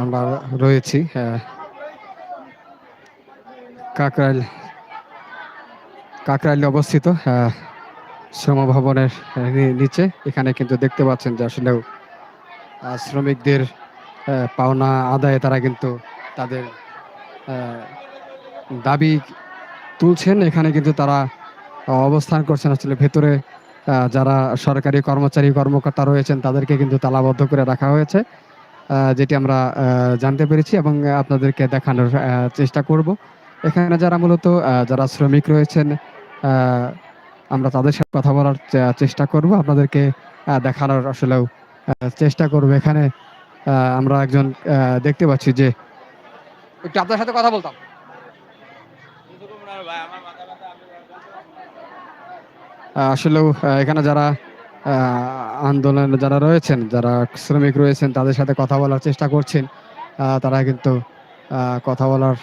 আমরা রয়েছি আহ, কাকরাইল কাকরাইলে অবস্থিত শ্রম ভবনের নিচে। এখানে কিন্তু দেখতে পাচ্ছেন যে আসলেও শ্রমিকদের পাওনা আদায়ে তারা কিন্তু তাদের দাবি তুলছেন। এখানে কিন্তু তারা অবস্থান করছেন আসলে ভেতরে যারা সরকারি কর্মচারী কর্মকর্তা রয়েছেন তাদেরকে কিন্তু তালাবদ্ধ করে রাখা হয়েছে। যেটি আমরা জানতে পেরেছি এবং আপনাদেরকে দেখানোর চেষ্টা করব। এখানে যারা মূলত যারা শ্রমিক রয়েছেন আমরা তাদের সাথে কথা বলার চেষ্টা করব। আপনাদেরকে দেখানোর আসলেও চেষ্টা করব। এখানে আমরা একজন দেখতে পাচ্ছি যে একটু আপনার সাথে কথা বলতাম। আসলেও এখানে যারা আন্দোলনে যারা রয়েছেন যারা শ্রমিক রয়েছেন তাদের সাথে কথা বলার চেষ্টা করছেন। তারা কিন্তু কথা বলার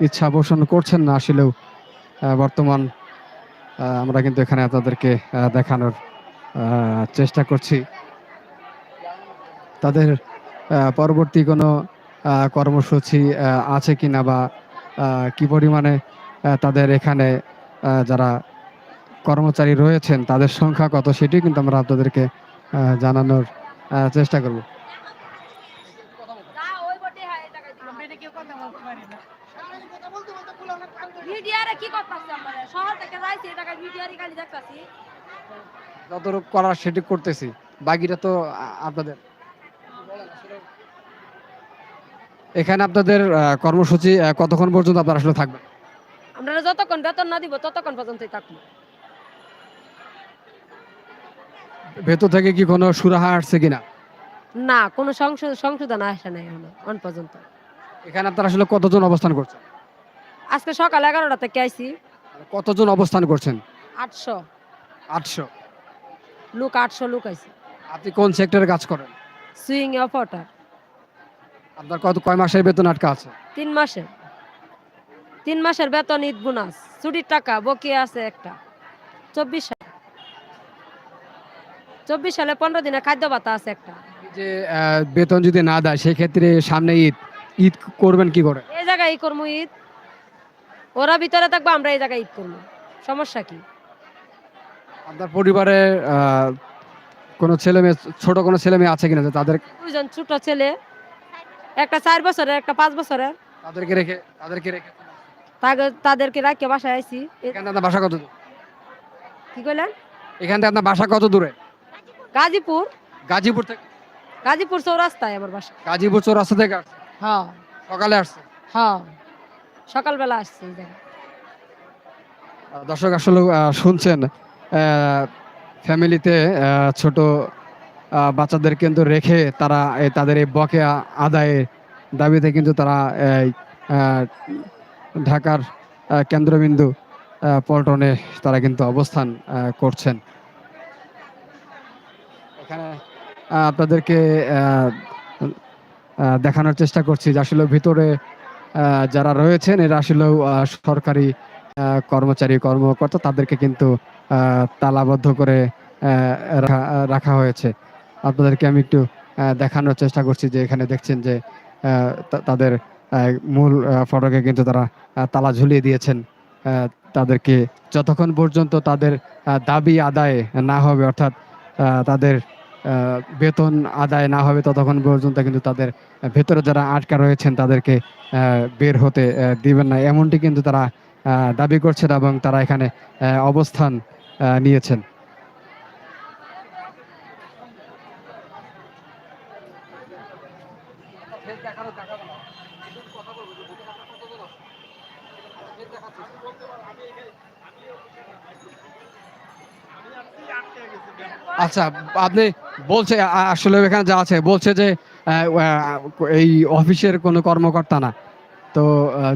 ইচ্ছা পোষণ করছেন না আসলেও। বর্তমান আমরা কিন্তু এখানে আহ, দেখানোর চেষ্টা করছি। তাদের পরবর্তী কোনো কর্মসূচি আছে কিনা বা আহ, কি পরিমাণে তাদের এখানে যারা কর্মচারী রয়েছেন তাদের সংখ্যা কত সেটি কিন্তু আমরা আপনাদেরকে জানানোর চেষ্টা করব। যতটুকু করার সেটি করতেছি বাকিটা তো আপনাদের। এখানে আপনাদের কর্মসূচি কতক্ষণ পর্যন্ত আপনারা আসলে থাকবেন? আমরা যতক্ষণ বেতন না দিব ততক্ষণ পর্যন্তই থাকব। ভেতর থেকে কি কোনো সুরাহা আসছে কিনা? না কোনো সংশোধন আসে নাই এখনও অন পর্যন্ত। এখানে আপনারা আসলে কতজন অবস্থান করছেন? আজকে সকাল এগারোটা থেকে আইছি। কতজন অবস্থান করছেন? আটশো। আটশো। লোক আটশো লোক আইছে। আপনি কোন সেক্টরে কাজ করেন? Swing operator. আপনার কত কয় মাসের বেতন আটকা আছে? তিন মাসে। তিন মাসের বেতন ঈদ বোনাস। ছুটির টাকা বকিয়া আছে একটা। চব্বিশ চব্বিশ সালে পনেরো দিনে খাদ্য ভাতা আছে একটা। যে বেতন যদি না দেয় সেই ক্ষেত্রে সামনে ঈদ। ঈদ করবেন কি করে? এই জায়গায় ই করব ঈদ। ওরা ভিতরে থাকব আমরা এই জায়গায় ঈদ করব সমস্যা কি? আপনার পরিবারে কোনো ছেলে মেয়ে ছোট কোনো ছেলে মেয়ে আছে কিনা তাদের দুইজন ছোট ছেলে একটা চার বছরের একটা পাঁচ বছরের। তাদেরকে রেখে তাদেরকে রেখে তাদেরকে রাখে বাসায় আইছি। এখান আপনার বাসা কত দূর কি কইলেন? এখান থেকে আপনার বাসা কত দূরে? গাজীপুর। গাজীপুর থেকে গাজীপুর চৌরাস্তায় আমার বাসা। গাজীপুর চৌরাস্তা থেকে আসছে? হ্যাঁ। সকালে আসছে? হ্যাঁ। সকালবেলা আসছে এই জায়গায়। দর্শক আসলে শুনছেন ফ্যামিলিতে ছোট বাচ্চাদের কিন্তু রেখে তারা এই তাদের এই বকেয়া আদায়ের দাবিতে কিন্তু তারা এই ঢাকার কেন্দ্রবিন্দু পল্টনে তারা কিন্তু অবস্থান করছেন এখানে আহ, আপনাদেরকে দেখানোর চেষ্টা করছি যে আসলে ভিতরে যারা রয়েছেন, এরা আসলেও সরকারি কর্মচারী, কর্মকর্তা, তাদেরকে কিন্তু তালাবদ্ধ করে রাখা- হয়েছে। আপনাদেরকে আমি একটু দেখানোর চেষ্টা করছি যে এখানে দেখছেন যে তাদের মূল ফটকে কিন্তু তারা তালা ঝুলিয়ে দিয়েছেন। তাদেরকে যতক্ষণ পর্যন্ত তাদের দাবি আদায় না হবে, অর্থাৎ তাদের বেতন আদায় না হবে ততক্ষণ পর্যন্ত কিন্তু তাদের ভেতরে যারা আটকা রয়েছেন তাদেরকে বের হতে দিবেন না। এমনটি কিন্তু তারা দাবি করছেন এবং তারা এখানে অবস্থান নিয়েছেন। আচ্ছা আপনি বলছে আসলে এখানে যা আছে, বলছে যে এই অফিসের কোনো কর্মকর্তা না। তো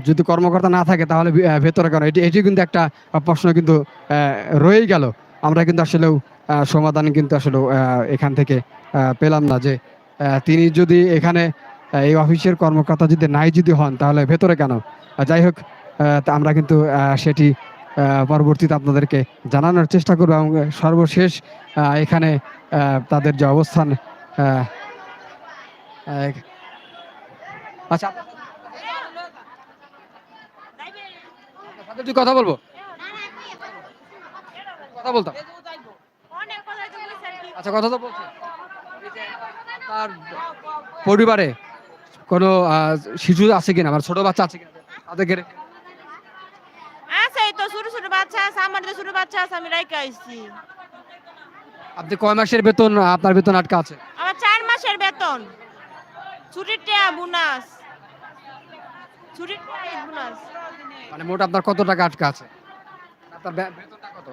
যদি কর্মকর্তা না থাকে তাহলে ভেতরে কেন? এটি এটি কিন্তু একটা প্রশ্ন কিন্তু রয়েই গেল। আমরা কিন্তু আসলেও সমাধান কিন্তু আসলে এখান থেকে পেলাম না যে তিনি যদি এখানে এই অফিসের কর্মকর্তা যদি নাই যদি হন, তাহলে ভেতরে কেন? যাই হোক আমরা কিন্তু সেটি পরবর্তীতে আপনাদেরকে জানানোর চেষ্টা করব এবং সর্বশেষ এখানে তাদের যে অবস্থান আচ্ছা। আপনার কথা বলব? কথা বলতাম? আচ্ছা কথা তো তার পরিবারে কোনো শিশু আছে কিনা? আমার ছোট বাচ্চা আছে কিনা? তাদেরকে আছে তো ছোট ছোট বাচ্চা আছে, আমার তো ছোট বাচ্চা আছে, আমি রাইকে আইছি। আপনি কয় মাসের বেতন আপনার বেতন আটকা আছে? আমার চার মাসের বেতন। ছুটির টিয়া বোনাস। ছুটির ঈদ বোনাস। মানে মোট আপনার কত টাকা আটকা আছে? আপনার বে- বেতনটা কত?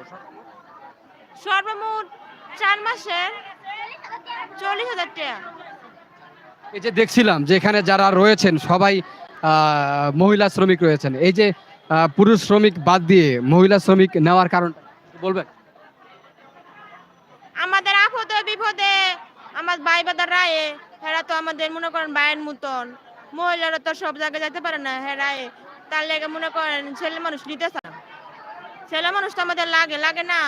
সর্বমোট চার মাসের চল্লিশ হাজার টাকা। এই যে দেখছিলাম যে এখানে যারা রয়েছেন সবাই আহ, মহিলা শ্রমিক রয়েছেন। এই যে আহ, পুরুষ শ্রমিক বাদ দিয়ে মহিলা শ্রমিক নেওয়ার কারণ বলবেন? আমাদের আপদে বিপদে আমার ভাই বাদার রায়ে, হেরা তো আমাদের মনে করেন ভাইয়ের মতন। মহিলারা তো সব জায়গায় যেতে পারে না হেরায় তার লেগে মনে করেন ছেলে মানুষ নিতে চায়। না। ছেলে মানুষ তো আমাদের লাগে লাগে না।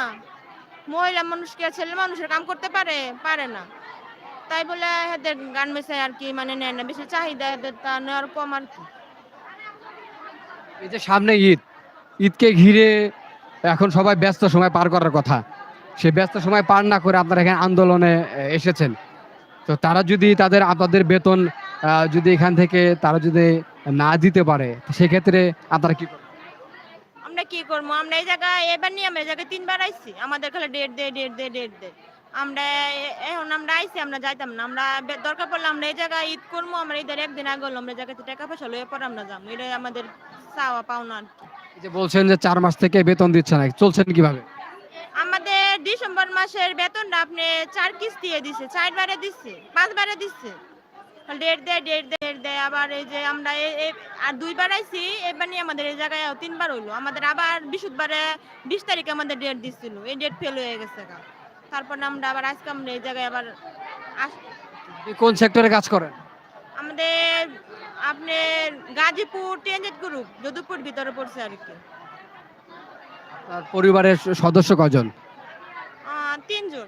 মহিলা মানুষকে ছেলে মানুষের কাম করতে পারে? পারে না। তাই বলে গান মেশে আর কি মানে নেয় না, বেশি চাহিদা এদের তা নেওয়ার কম আর কি। এই যে সামনে ঈদ, ঈদকে ঘিরে এখন সবাই ব্যস্ত সময় পার করার কথা। সে ব্যস্ত সময় পার না করে আপনারা এখানে আন্দোলনে এসেছেন। তো তারা যদি তাদের আপনাদের বেতন যদি এখান থেকে তারা যদি না দিতে পারে সেক্ষেত্রে আপনারা কি আমরা কি করব? আমরা এই জায়গায় এবার নিয়ে আমরা এই জায়গায় তিনবার আইছি। আমাদের খালি ডেট দে ডেট দে ডেট দে আমরা এখন আমরা আইছি আমরা যাইতাম না। আমরা দরকার পড়লে আমরা এই জায়গায় ঈদ করব আমরা ঈদের একদিন আগে হলো আমরা জায়গাতে টাকা পয়সা লয়ে পরে আমরা যাব। এটাই আমাদের চাওয়া পাওনা আর কি। যে বলছেন যে চার মাস থেকে বেতন দিচ্ছে না চলছেন কীভাবে? ডিসেম্বর মাসের বেতনটা আপনি চার কিস্তি দিয়ে দিছে চারবারে দিচ্ছে পাঁচবারে দিচ্ছে ডেট দেয় ডেট দেয় ডেট দেয় আবার এই যে আমরা আর দুইবার আইছি এবার নিয়ে আমাদের এই জায়গায় তিনবার হইল। আমাদের আবার বিশুদ্ধবারে বিশ তারিখে আমাদের ডেট দিছিল এই ডেট ফেল হয়ে গেছে। তারপর আমরা আবার আজকে আমরা এই জায়গায় আবার কোন সেক্টরে কাজ করেন? আমাদের আপনার গাজীপুর ট্রেনজেট গ্রুপ যদুপুর ভিতরে পড়ছে আর কি। পরিবারের সদস্য কজন? তিনজন।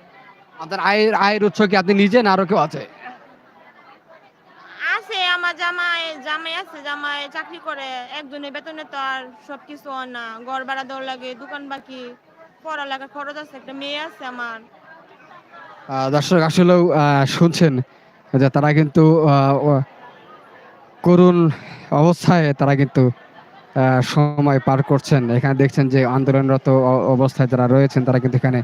আপনার আয়ের আয়ের উৎস কি আপনি নিজে না আরও কেউ আছে? আছে আমার জামাই জামাই আছে জামাই চাকরি করে একজনের বেতনে তো আর সবকিছু না। ঘর ভাড়া দেওয়ার লাগে দোকান বাকি পড়ালেখা খরচ আছে একটা মেয়ে আছে আমার। দর্শক আসলেও আহ, শুনছেন যে তারা কিন্তু করুণ অবস্থায় তারা কিন্তু সময় পার করছেন। এখানে দেখছেন যে আন্দোলনরত অবস্থায় যারা রয়েছেন তারা কিন্তু এখানে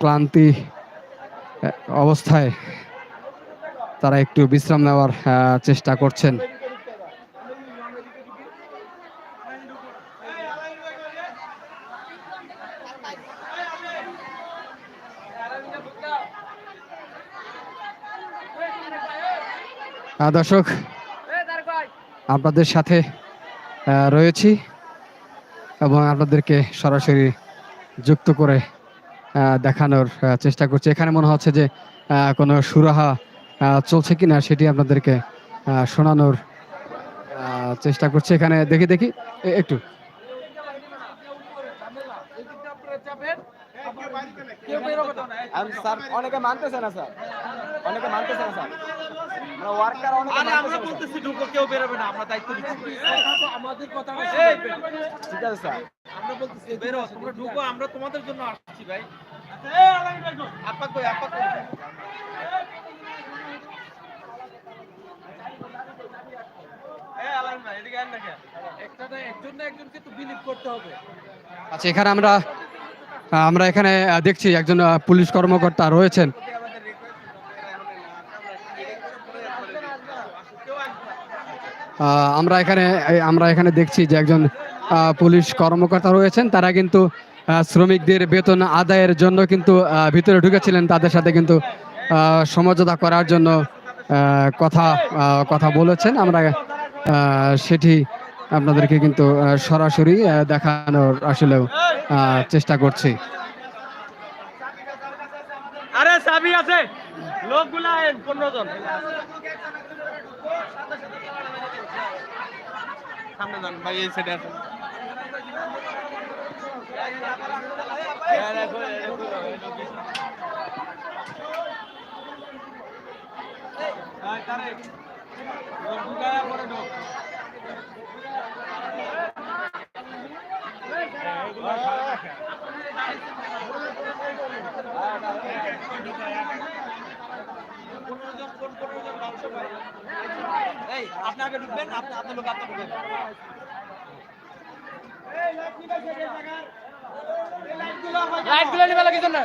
ক্লান্তি অবস্থায় তারা একটু বিশ্রাম নেওয়ার চেষ্টা করছেন। দর্শক, আপনাদের সাথে রয়েছি এবং আপনাদেরকে সরাসরি যুক্ত করে দেখানোর চেষ্টা করছি। এখানে মনে হচ্ছে যে কোনো সুরাহা চলছে কিনা সেটি আপনাদেরকে শোনানোর চেষ্টা করছি। এখানে দেখি দেখি একটু। স্যার অনেকে মানতেছে না স্যার। অনেকে মানতেছে না স্যার। ওয়ার্কার অনেকে আরে আমরা বলতেছি ঢুকো কেউ বেরোবে না আমরা দায়িত্ব আমাদের কথা। ঠিক আছে স্যার। আমরা বলতেছি বেরো তোমরা ঢুকো আমরা তোমাদের জন্য আসছি ভাই। আপা কই আপা কই হবে। আচ্ছা এখানে আমরা আমরা এখানে দেখছি একজন পুলিশ কর্মকর্তা রয়েছেন। আহ, আমরা এখানে আমরা এখানে দেখছি যে একজন পুলিশ কর্মকর্তা রয়েছেন, তারা কিন্তু শ্রমিকদের বেতন আদায়ের জন্য কিন্তু ভিতরে ঢুকেছিলেন। তাদের সাথে কিন্তু সমঝোতা করার জন্য কথা কথা বলেছেন। আমরা সেটি আপনাদেরকে কিন্তু সরাসরি দেখানোর আসলেও চেষ্টা করছি। সামনে যান, ভাই, এই সাইডে এই আপনি আগে ঢুকবেন আপনি আপনার লোক আপনি ঢুকবেন লাইটগুলো নিবে লাগে জন্য।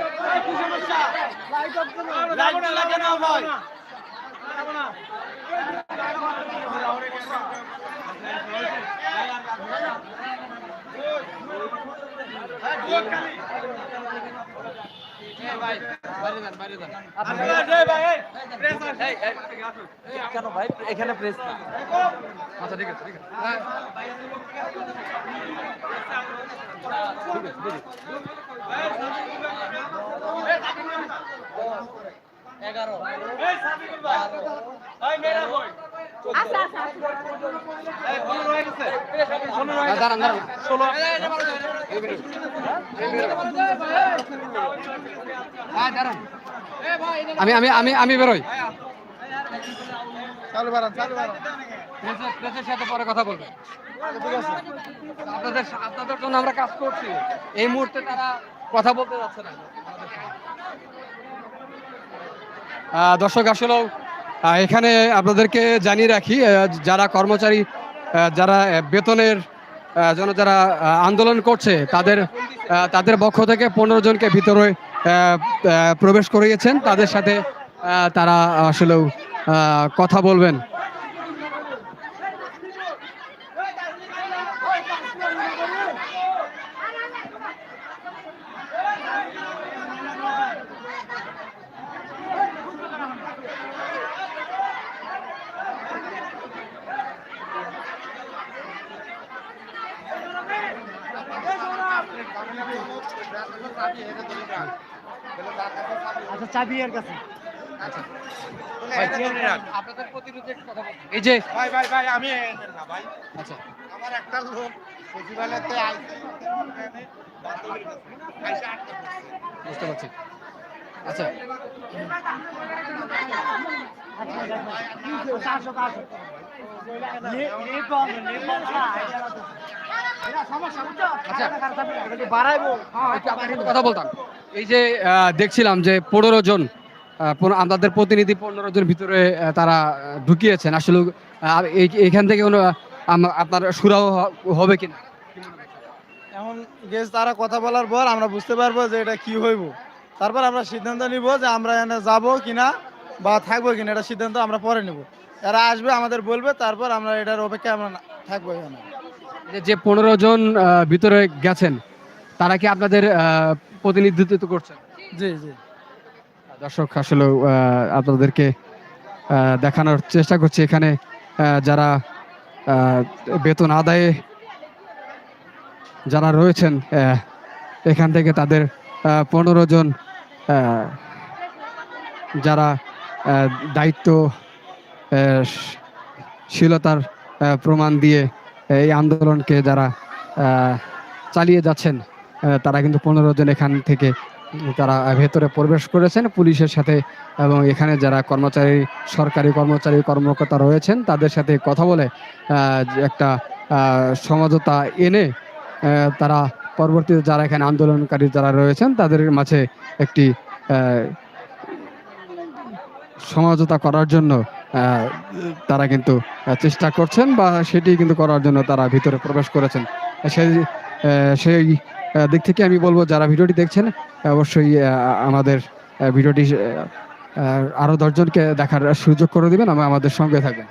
লাইটগুলো লাগে না ভাই। কেন ভাই? এখানে প্রেস আচ্ছা ঠিক আছে ঠিক এগারো হ্যাঁ, দাঁড়ান আমি আমি আমি আমি বেরোই। চালু বাড়ান চালু বাড়ান। প্রেসের- প্রেসের সাথে পরে কথা বলবেন আপনাদের আপনাদের জন্য আমরা কাজ করছি। এই মুহূর্তে তারা কথা বলতে যাচ্ছে না। দর্শক আসলে এখানে আপনাদেরকে জানিয়ে রাখি যারা কর্মচারী যারা বেতনের জন্য যারা আন্দোলন করছে, তাদের তাদের পক্ষ থেকে পনেরো জনকে ভিতরে প্রবেশ করিয়েছেন। তাদের সাথে তারা আসলেও কথা বলবেন। আচ্ছা চাবি এর কাছে। আপনাদের প্রতিরোধের কথা বলছি। এই যে। ভাই ভাই ভাই আমি ভাই। আচ্ছা। আমার একটা লোক সচিবালয়তে। বুঝতে পারছি। আচ্ছা। আচ্ছা সাথে কথা বলতাম। এই যে দেখছিলাম যে পনেরো জন আমাদের প্রতিনিধি পনেরো জন ভিতরে তারা ঢুকিয়েছেন। আসলে এইখান থেকে কোনো আপনার সুরাহ হবে কিনা? এখন গেছ তারা কথা বলার পর আমরা বুঝতে পারব যে এটা কি হইব। তারপর আমরা সিদ্ধান্ত নিব যে আমরা এখানে যাব কিনা বা থাকব কিনা এটা সিদ্ধান্ত আমরা পরে নিব। এরা আসবে আমাদের বলবে তারপর আমরা এটার অপেক্ষায় আমরা না- থাকব এখানে। যে- পনেরো জন ভিতরে গেছেন তারা কি আপনাদের প্রতিনিধিত্ব করছেন? জি জি। দর্শক আসলে আপনাদেরকে দেখানোর চেষ্টা করছি এখানে যারা বেতন আদায়ে যারা রয়েছেন এখান থেকে তাদের পনেরো জন যারা দায়িত্ব শীলতার প্রমাণ দিয়ে এই আন্দোলনকে যারা চালিয়ে যাচ্ছেন তারা কিন্তু পনেরো জন এখান থেকে তারা ভেতরে প্রবেশ করেছেন। পুলিশের সাথে এবং এখানে যারা কর্মচারী, সরকারি কর্মচারী, কর্মকর্তা রয়েছেন, তাদের সাথে কথা বলে একটা সমঝোতা এনে তারা পরবর্তীতে যারা এখানে আন্দোলনকারী যারা রয়েছেন, তাদের মাঝে একটি সমঝোতা করার জন্য তারা কিন্তু চেষ্টা করছেন বা সেটি কিন্তু করার জন্য তারা ভিতরে প্রবেশ করেছেন। সেই সেই দিক থেকে আমি বলব যারা ভিডিওটি দেখছেন অবশ্যই আমাদের ভিডিওটি আহ, আহ, আরও দশজনকে দেখার সুযোগ করে দিবেন আমাদের সঙ্গে থাকবেন।